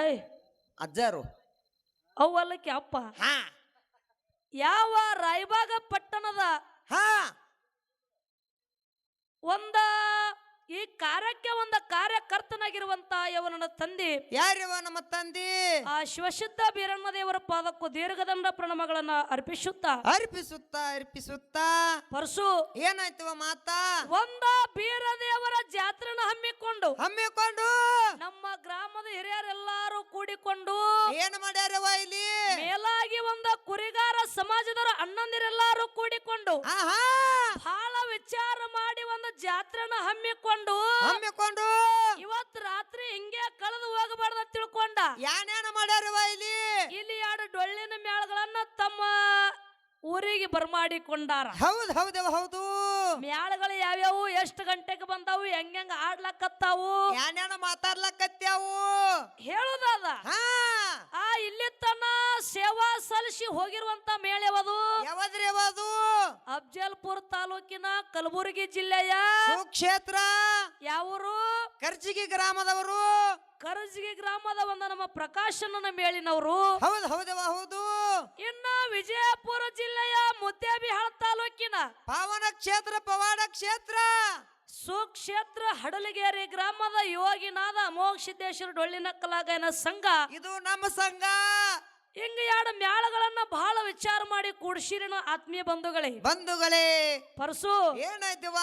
ಏಯ್. ಅಜ್ಜಾರು. ಅವಲ್ಲಕ್ಕೆ ಅಪ್ಪ. ಹಾ. ಯಾವ ರಾಯಬಾಗ ಪಟ್ಟಣದ? ಹಾ. ಒಂದ ಈ ಕಾರ್ಯಕ್ಕೆ ಒಂದ ಕಾರ್ಯಕರ್ತನಾಗಿರುವಂತ ಯವನ ತಂದೆ. ಯಾರಿವ ನಮ್ಮ ತಂದಿ? ಆ ಶಿವಶುದ್ಧ ಬೀರಣ್ಣ ದೇವರ ಪಾದಕ್ಕೂ ದೀರ್ಘದಂಡ ಪ್ರಣಮಗಳನ್ನ ಅರ್ಪಿಸುತ್ತಾ. ಅರ್ಪಿಸುತ್ತ ಅರ್ಪಿಸುತ್ತ. ಪರಸು. ಏನಾಯ್ತವ ಮಾತಾ? ಒಂದ ಬೀರದೇವರ ಜಾತ್ರೆನ ಹಮ್ಮಿಕೊಂಡು. ಹಮ್ಮಿಕೊಂಡು. ನಮ್ಮ ಗ್ರಾಮದ ಹಿರಿಯರೆಲ್ಲರೂ ಕೂಡಿಕೊಂಡು ಏನ್ ಮಾಡ್ಯಾರವ ಇಲ್ಲಿ? ಮೇಲಾಗಿ ಒಂದ ಕುರಿಗಾರ ಸಮಾಜದವರು ಅಣ್ಣಂದಿರೆಲ್ಲಾರು ಕೂಡಿಕೊಂಡು ಆಹಾ! ಬಹಳ ವಿಚಾರ ಮಾಡಿ ಒಂದು ಜಾತ್ರೆನ ಹಮ್ಮಿಕೊಂಡು ಹಮ್ಮಿಕೊಂಡು? ಇವತ್ ರಾತ್ರಿ ಹಿಂಗೆ ಕಳೆದು ಹೋಗಬಾರ್ದ ತಿಳ್ಕೊಂಡ. ಯಾನೇನ ಮಾಡ್ಯಾರವ ಇಲ್ಲಿ? ಇಲ್ಲಿ ಎರಡು ಡೊಳ್ಳಿನ ಮೇಳಗಳನ್ನ ತಮ್ಮ ಊರಿಗೆ ಬರ್ಮಾಡಿಕೊಂಡಾರ. ಹೌದ್ ಹೌದು ಹೌದು. ಮ್ಯಾಳಗಳು ಯಾವ್ಯಾವು ಎಷ್ಟು ಗಂಟೆಗೆ ಬಂದಾವು ಹೆಂಗ್ ಆಡ್ಲಕತ್ತಾವು? ಯಾನೇನ ಮಾತಾಡ್ಲಕತ್ಯಾವು. ಹೇಳುದದ? ಆ ಇಲ್ಲಿ ತನ ಸೇವಾ ಸಲ್ಲಿಸಿ ಹೋಗಿರುವಂತ ಮೇಳೆವದು ಯಾವದ್ರಿ ಅವ ಅದು ತಾಲೂಕಿನ ಕಲಬುರಗಿ ಜಿಲ್ಲೆಯ ಕ್ಷೇತ್ರ ಯಾವರು? ಕರ್ಜಿಗಿ ಗ್ರಾಮದವರು. ಕರಜಗಿ ಗ್ರಾಮದ ಒಂದು ನಮ್ಮ ಪ್ರಕಾಶನ ಮೇಳಿನವರು ಹೌದು ಹೌದವ ಹೌದು. ಇನ್ನ ವಿಜಯಪುರ ಜಿಲ್ಲೆಯ ಮುದ್ದೇಬಿಹಾಳ ತಾಲೂಕಿನ ಪಾವನ ಕ್ಷೇತ್ರ ಪವಾಡ ಕ್ಷೇತ್ರ. ಸುಕ್ಷೇತ್ರ ಹಡಲಗೇರಿ ಗ್ರಾಮದ ಯೋಗಿನಾದ ಮೋಕ್ಷಿದ್ದೇಶ್ವರ ಸಿದ್ದೇಶ್ವರ ಡೊಳ್ಳಿನ ಕಲಾಗಾಯನ ಸಂಘ. ಇದು ನಮ್ಮ ಸಂಘ. ಹಿಂಗ ಎರಡು ಮ್ಯಾಳಗಳನ್ನ ಬಹಳ ವಿಚಾರ ಮಾಡಿ ಕೂಡಿಸಿರಿನ ಆತ್ಮೀಯ ಬಂಧುಗಳೇ. ಬಂಧುಗಳೇ ಪರಸು ಏನಾಯ್ತವ?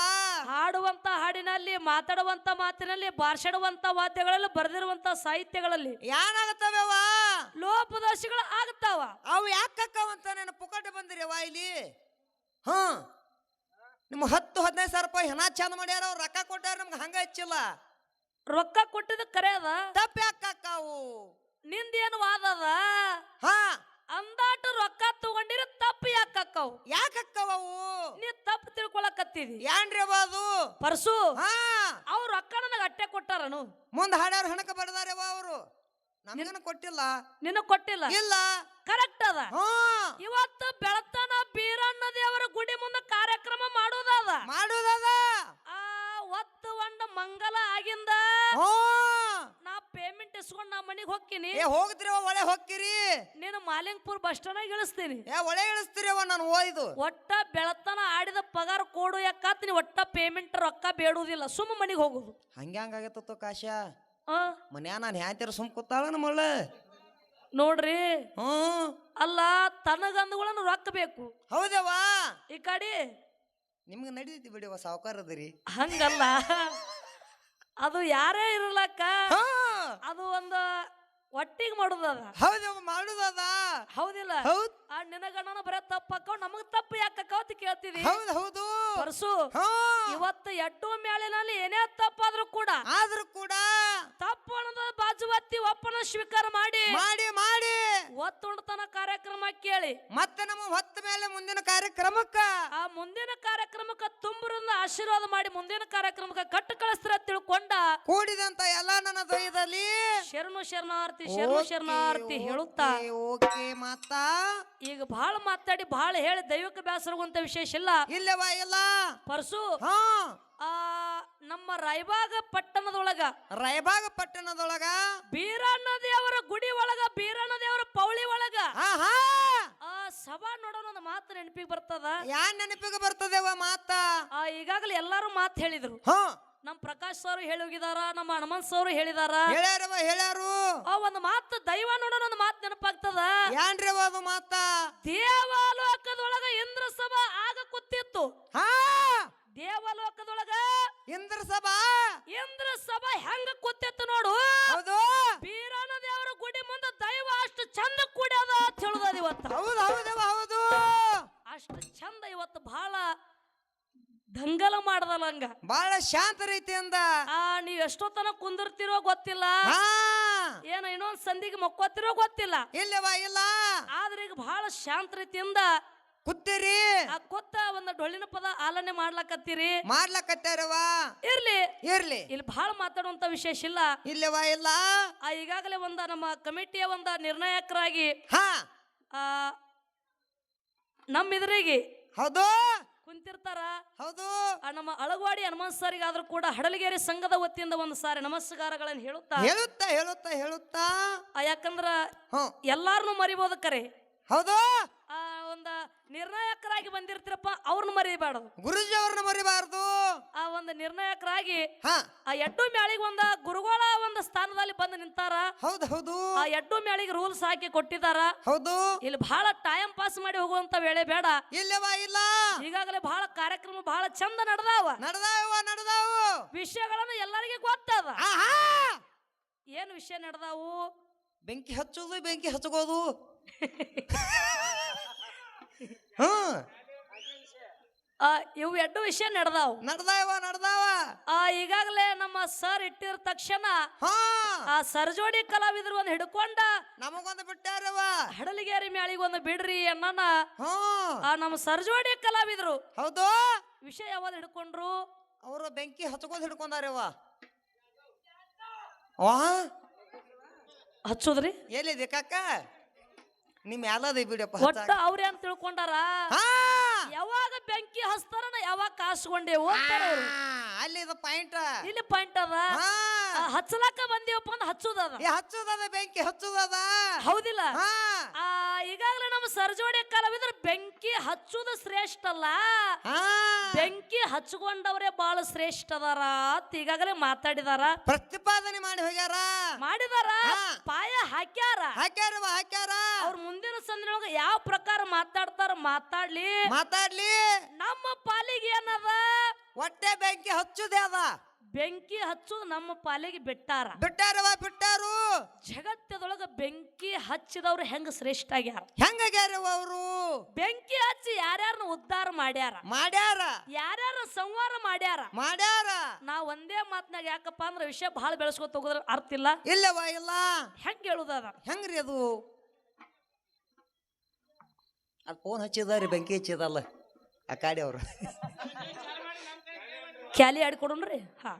ಹಾಡುವಂತ ಹಾಡಿನಲ್ಲಿ ಮಾತಾಡುವಂತ ಮಾತಿನಲ್ಲಿ ಭಾಷಾಡುವಂತ ವಾದ್ಯಗಳಲ್ಲಿ ಬರೆದಿರುವಂತ ಸಾಹಿತ್ಯಗಳಲ್ಲಿ ಏನಾಗತ್ತವ ಲೋಪದೋಷಗಳು ಆಗ್ತಾವ ಅವು ಯಾಕಕ್ಕವಂತ ನಾನು ಪುಕಟೆ ಬಂದಿರವ ಇಲ್ಲಿ? ಹಾ ನಿಮ್ಮ ಹತ್ತು ಹದಿನೈದು ಸಾವಿರ ರೂಪಾಯಿ ಹೆಣ ಚಂದ ಮಾಡ್ಯಾರ ಅವ್ರು ರೊಕ್ಕ ಕೊಟ್ಟಾರ ನಮ್ಗೆ ಹಂಗ ಹಚ್ಚಿಲ್ಲ. ರೊಕ್ಕ ಕೊಟ್ಟಿದ್ದು ಕರೆ ಅದ. ತಪ್ಪ ಯಾಕಕ್ಕಾವು ನಿಂದೇನು ವಾದದ? ಹಾ. ಅಂದಾಟ ರೊಕ್ಕ ತಗೊಂಡಿರ ತಪ್ಪು ಯಾಕಕ್ಕವು ಯಾಕಕ್ಕವು ನೀ ತಪ್ಪು ತಿಳ್ಕೊಳಕತ್ತಿದಿ. ಏನ್ರಿ ಅವ ಅದು? ಪರ್ಸು ಹಾ. ಅವ್ರ ರೊಕ್ಕ ನನಗೆ ಅಟ್ಟೆ ಕೊಟ್ಟಾರನು. ಮುಂದೆ ಹಾಡ್ಯಾರ ಹಣಕ ಅವ ಅವರು. ನಮಗೇನು ಕೊಟ್ಟಿಲ್ಲ. ನಿನ್ನ ಕೊಟ್ಟಿಲ್ಲ? ಇಲ್ಲ. ಕರೆಕ್ಟ್ ಅದ? ಹ ಇವತ್ತು ಬೆಳತನ ಬೀರಣ್ಣ ದೇವರ ಗುಡಿ ಮುಂದೆ ಕಾರ್ಯಕ್ರಮ ಮಾಡೋದದ? ಮಾಡುದದ. ಆ ಒತ್ತು ಒಂದು ಮಂಗಲ ಆಗಿಂದ ಹ್ಞೂ. ನಾ ಪೇಮೆಂಟ್ ಇಸ್ಕೊಂಡು ನಾ ಮನೆಗೆ ಹೋಗ್ತೀನಿ. ಏ ಹೋಗಿದ್ರಿ ಒಳೆ ಹೋಗ್ತೀರಿ. ನೀನು ಮಾಲಿಂಗ್ಪುರ್ ಬಸ್ ಸ್ಟಾಂಡ್ ಇಳಿಸ್ತೀನಿ. ಏ ಒಳೆ ಇಳಿಸ್ತೀರವ ಅವ ನಾನು ಓಯ್ದು ಒಟ್ಟ ಬೆಳತನ ಆಡಿದ ಪಗಾರ ಕೊಡು ಯಾಕತ್ ನೀ ಒಟ್ಟ ಪೇಮೆಂಟ್ ರೊಕ್ಕ ಬೇಡುವುದಿಲ್ಲ ಸುಮ್ಮ ಮನೆಗೆ ಹೋಗುದು. ಹಂಗೆ ಹಂಗಾಗತ್ತೋ ಕಾಶ ಆ? ಮನ್ಯಾ ನಾನು ಹ್ಯಾಂತಿರ ಸುಮ್ ಕೂತಾಳ ನಮ್ಮಳ್ಳ. ನೋಡ್ರಿ. ಹ್ಞೂ. ಅಲ್ಲ ತನಗಂದುಗಳನ್ನು ರೊಕ್ಕ ಬೇಕು. ಹೌದವ್ವ. ಈ ಕಡೆ. ನಿಮ್ಗೆ ನಡೀತಿ ಬಿಡಿ ಸಾವುಕಾರ ಅದರಿ ಹಂಗಲ್ಲ. ಅದು ಯಾರೇ ಇರಲಕ್ಕ. ಹಾ. ಅದು ಒಂದು ಒಟ್ಟಿಗೆ ಮಾಡುದದ ಹೌದು ಮಾಡುದದ ಹೌದಿಲ್ಲ? ಹೌದ್. ಆ ನಿನಗಣ್ಣನ ಬರೇ ತಪ್ಪಕ್ಕ ನಮಗ್ ತಪ್ಪು ಯಾಕಕ್ಕ ಅಂತ ಕೇಳ್ತಿದಿ ಹೌದು ಹೌದು. ಪರಸು ಇವತ್ತು ಎಟ್ಟು ಮೇಳಿನಲ್ಲಿ ಏನೇ ತಪ್ಪಾದ್ರೂ ಕೂಡ ಆದ್ರೂ ಕೂಡ ತಪ್ಪು ಅನ್ನೋದ ಬಾಜುವತ್ತಿ ಒಪ್ಪನ ಸ್ವೀಕಾರ ಮಾಡಿ. ಮಾಡಿ ಮಾಡಿ. ಕೇಳಿ ಮತ್ತೆ ನಮ್ಮ ಹೊತ್ತ ಮೇಲೆ ಮುಂದಿನ ಕಾರ್ಯಕ್ರಮಕ್ಕ? ಆ ಮುಂದಿನ ಕಾರ್ಯಕ್ರಮಕ್ಕ ತುಂಬರನ್ನ ಆಶೀರ್ವಾದ ಮಾಡಿ ಮುಂದಿನ ಕಾರ್ಯಕ್ರಮಕ್ಕ ಕಟ್ಟು ಕಳಿಸ್ತಾರ ತಿಳ್ಕೊಂಡ ಕೂಡಿದಂತ ಎಲ್ಲ ನನ್ನ ದೊಯ್ಯದಲ್ಲಿ ಶರಣು ಶರಣಾರ್ಥಿ ಶರಣು ಶರಣಾರ್ಥಿ ಹೇಳುತ್ತಾ? ಓಕೆ ಮಾತಾ. ಈಗ ಬಹಳ ಮಾತಾಡಿ ಬಹಳ ಹೇಳಿ ದೈವಕ್ಕೆ ಬ್ಯಾಸರಗುವಂತ ವಿಶೇಷ ಇಲ್ಲ. ಇಲ್ಲವ ಇಲ್ಲ ಪರಸು ಹಾ. ಆ ನಮ್ಮ ರಾಯಬಾಗ ಪಟ್ಟಣದೊಳಗ ರಾಯಬಾಗ ಪಟ್ಟಣದೊಳಗ ಬೀರಣ್ಣ ದೇವರ ಗುಡಿ ಒಳಗ ಬೀರಣ್ಣ ದೇವರ ಪೌಳಿ ಒಳಗ ಹಾ ಹಾ ಆ ಸಭಾ ನೋಡೋಣ ಒಂದು ಮಾತು ನೆನಪಿಗೆ ಬರ್ತದ? ಯಾನ್ ನೆನಪಿಗೆ ಬರ್ತದೆ ಮಾತಾ? ಆ ಈಗಾಗಲೇ ಎಲ್ಲಾರು ಮಾತು ಹೇಳಿದ್ರು. ಹಾ. ನಮ್ಮ ಪ್ರಕಾಶ್ ಸರ್ ಹೇಳಿ ಹೋಗಿದಾರ ನಮ್ಮ ಹನುಮಂತ್ ಸರ್ ಹೇಳಿದಾರ. ಹೇಳ್ಯಾರವ ಹೇಳ್ಯಾರು. ಆ ಒಂದು ಮಾತು ದೈವ ನೋಡೋಣ ಒಂದು ಮಾತು ನೆನಪಾಗ್ತದ? ಏನ್ರಿ ಅವ ಅದು ಮಾತಾ? ದೇವಲೋಕದೊಳಗ ಇಂದ್ರ ಸಭಾ ಆಗ ಕೂತಿತ್ತು. ಹಾ. ಇಂದ್ರ ಸಭಾ ಇಂದ್ರ ಸಭಾ ಹೆಂಗ ಕೂತಿತ್ತು ನೋಡು? ಹೌದು. ಬೀರಾನ ದೇವರ ಗುಡಿ ಮುಂದೆ ದೈವ ಅಷ್ಟು ಚಂದ ಕೂಡ್ಯದ ತಿಳಿದದ ಇವತ್ತು. ಹೌದು ಹೌದವ ಹೌದು. ಅಷ್ಟು ಚಂದ ಇವತ್ತು ಬಹಳ ದಂಗಲ ಮಾಡದಲ್ಲ ಹಂಗ ಬಹಳ ಶಾಂತ ರೀತಿಯಿಂದ ಆ ನೀವ್ ಎಷ್ಟೊತ್ತನ ಕುಂದಿರ್ತಿರೋ ಗೊತ್ತಿಲ್ಲ. ಏನ ಇನ್ನೊಂದ್ ಸಂದಿಗೆ ಮಕ್ಕೋತಿರೋ ಗೊತ್ತಿಲ್ಲ. ಇಲ್ಲವಾ ಇಲ್ಲ. ಆದ್ರೆ ಈಗ ಬಹಳ ಶಾಂತ ರೀತಿಯಿಂದ ಕುತ್ತೀರಿ ಆ ಕೊತ್ತ ಒಂದು ಡೊಳ್ಳಿನ ಪದ ಆಲನೆ ಮಾಡ್ಲಕತ್ತೀರಿ. ಮಾಡ್ಲಕತ್ತಾರವ ಇರ್ಲಿ. ಇರ್ಲಿ. ಇಲ್ಲಿ ಬಹಳ ಮಾತಾಡುವಂತ ವಿಶೇಷ ಇಲ್ಲ. ಇಲ್ಲವ ಇಲ್ಲ. ಆ ಈಗಾಗಲೇ ಒಂದ ನಮ್ಮ ಕಮಿಟಿಯ ಒಂದ ನಿರ್ಣಾಯಕರಾಗಿ ಹಾ. ಆ ನಮ್ಮ ಇದ್ರಿಗೆ ಹೌದು. ಕುಂತಿರ್ತಾರ. ಹೌದು. ಆ ನಮ್ಮ ಅಳಗವಾಡಿ ಹನುಮಂತ ಸರಿಗಾದ್ರೂ ಕೂಡ ಹಡಲಗೇರಿ ಸಂಘದ ವತಿಯಿಂದ ಒಂದು ಸಾರಿ ನಮಸ್ಕಾರಗಳನ್ನು ಹೇಳುತ್ತಾ? ಹೇಳುತ್ತಾ ಹೇಳುತ್ತಾ ಹೇಳುತ್ತಾ. ಆ ಯಾಕಂದ್ರ ಹ್ಮ್. ಎಲ್ಲಾರನು ಮರಿಬೋದು ಕರೆ. ಹೌದು. ನಿರ್ಣಾಯಕರಾಗಿ ಬಂದಿರ್ತೀರಪ್ಪ ಅವ್ರನ್ನ ಮರಿಬಾರ್ದು ಗುರುಜಿ ಅವ್ರನ್ನ ಮರಿಬಾರ್ದು. ಆ ಒಂದು ನಿರ್ಣಾಯಕರಾಗಿ ಹಾ. ಆ ಎಡ್ಡು ಮ್ಯಾಳಿಗೆ ಒಂದ ಗುರುಗಳ ಒಂದು ಸ್ಥಾನದಲ್ಲಿ ಬಂದು ನಿಂತಾರ. ಹೌದು ಹೌದು. ಆ ಎಡ್ಡು ಮ್ಯಾಳಿಗೆ ರೂಲ್ಸ್ ಹಾಕಿ ಕೊಟ್ಟಿದಾರ. ಹೌದು. ಇಲ್ಲಿ ಬಹಳ ಟೈಮ್ ಪಾಸ್ ಮಾಡಿ ಹೋಗುವಂತ ವೇಳೆ ಬೇಡ. ಇಲ್ಲವಾ ಇಲ್ಲ. ಈಗಾಗಲೇ ಬಹಳ ಕಾರ್ಯಕ್ರಮ ಬಹಳ ಚಂದ ನಡೆದಾವ. ನಡೆದಾವ ನಡ್ದಾವು. ವಿಷಯಗಳನ್ನು ಎಲ್ಲರಿಗೂ ಗೊತ್ತದ. ಆಹಾ! ಏನು ವಿಷಯ ನಡೆದಾವು? ಬೆಂಕಿ ಹಚ್ಚೋದು ಬೆಂಕಿ ಹಚ್ಚಗೋದು ಹ್ಮ್ ಆ ಇವು ಎರಡು ವಿಷಯ ನಡೆದಾವು. ನಡ್ದಾವ ನಡ್ದಾವ. ಆ ಈಗಾಗಲೇ ನಮ್ಮ ಸರ್ ಇಟ್ಟಿರ ತಕ್ಷಣ ಹಾ. ಆ ಸರ್ಜೋಡಿ ಕಲಾವಿದ್ರು ಒಂದು ಹಿಡ್ಕೊಂಡ ನಮಗೊಂದು ಬಿಟ್ಟಾರವ. ಹಡಲಿಗೇರಿ ಮ್ಯಾಳಿಗೆ ಒಂದು ಬಿಡ್ರಿ ಅಣ್ಣನ ಹಾ. ಆ ನಮ್ಮ ಸರ್ಜೋಡಿ ಕಲಾವಿದ್ರು. ಹೌದು. ವಿಷಯ ಯಾವಾಗ ಹಿಡ್ಕೊಂಡ್ರು? ಅವರು ಬೆಂಕಿ ಹಚ್ಕೊಂಡ್ ಹಿಡ್ಕೊಂಡಾರವ. ವಾ. ಹಚ್ಚುದ್ರಿ? ಎಲ್ಲಿದೆ ಕಾಕ? ನಿಮ್ ಯಾಲದ ಬಿಡಪ್ಪ ಒಟ್ಟ ಅವ್ರೇ ಅಂತ ತಿಳ್ಕೊಂಡಾರ? ಯಾವಾಗ ಬೆಂಕಿ ಹಚ್ತಾರ ಯಾವಾಗ ಕಾಸ್ಕೊಂಡೆ ಹೋಗ್ತಾರ ಅವ್ರು. ಅಲ್ಲಿ ಇದು ಪಾಯಿಂಟ್. ಇಲ್ಲಿ ಪಾಯಿಂಟ್ ಅದ. ಹಚ್ಚಲಾಕ ಬಂದಿವಪ್ಪ ಅಂದ್ರೆ ಹಚ್ಚುದದ. ಹಚ್ಚುದದ ಬೆಂಕಿ ಹಚ್ಚುದದ. ಹೌದಿಲ್ಲ? ಈಗಾಗಲೇ ನಮ್ಮ ಸರ್ಜೋಡಿಯ ಕಲಾವಿದ್ರ ಬೆಂಕಿ ಹಚ್ಚುದ ಶ್ರೇಷ್ಠ ಅಲ್ಲ? ಬೆಂಕಿ ಹಚ್ಕೊಂಡವ್ರೆ ಬಹಳ ಶ್ರೇಷ್ಠ ಅದಾರ ಅಂತ ಈಗಾಗಲೇ ಮಾತಾಡಿದಾರ. ಪ್ರತಿಪಾದನೆ ಮಾಡಿ ಹೋಗ್ಯಾರ. ಮಾಡಿದಾರ? ಪಾಯ ಹಾಕ್ಯಾರ? ಹಾಕ್ಯಾರ ಹಾಕ್ಯಾರ. ಅವ್ರ ಮುಂದಿನ ಸಂದಿನೊಳಗ ಯಾವ ಪ್ರಕಾರ ಮಾತಾಡ್ತಾರ ಮಾತಾಡ್ಲಿ. ಮಾತಾಡ್ಲಿ. ನಮ್ಮ ಪಾಲಿಗೆ ಏನದ? ಹೊಟ್ಟೆ ಬೆಂಕಿ ಹಚ್ಚುದೇ ಅದ. ಬೆಂಕಿ ಹಚ್ಚು ನಮ್ಮ ಪಾಲಿಗೆ ಬಿಟ್ಟಾರ. ಬಿಟ್ಟಾರವ ಬಿಟ್ಟಾರು? ಜಗತ್ತದೊಳಗ ಬೆಂಕಿ ಹಚ್ಚಿದವ್ರು ಹೆಂಗ ಶ್ರೇಷ್ಠ ಆಗ್ಯಾರ? ಹೆಂಗಾಗ್ಯಾರವ ಅವರು? ಬೆಂಕಿ ಹಚ್ಚಿ ಯಾರ್ಯಾರನ್ನ ಉದ್ಧಾರ ಮಾಡ್ಯಾರ? ಮಾಡ್ಯಾರ. ಯಾರ್ಯಾರ ಸಂವಾರ ಮಾಡ್ಯಾರ? ಮಾಡ್ಯಾರ. ನಾ ಒಂದೇ ಮಾತ್ನಾಗ ಯಾಕಪ್ಪ ಅಂದ್ರೆ ವಿಷಯ ಬಹಳ ಬೆಳೆಸ್ಕೊತ ಹೋಗೋದ್ರ ಅರ್ಥ ಇಲ್ಲ. ಇಲ್ಲವ ಇಲ್ಲ. ಹೆಂಗ್ ಹೇಳುದದ? ಹೆಂಗ್ರಿ ಅದು? ಅದು ಫೋನ್ ಹಚ್ಚಿದಾರಿ ಬೆಂಕಿ ಹಚ್ಚಿದಲ್ಲ. ಆ ಕಾಡಿ ಅವ್ರು. ಕ್ಯಾಲಿ ಆಡ್ಕೊಡೋಣ್ರಿ? ಹಾ.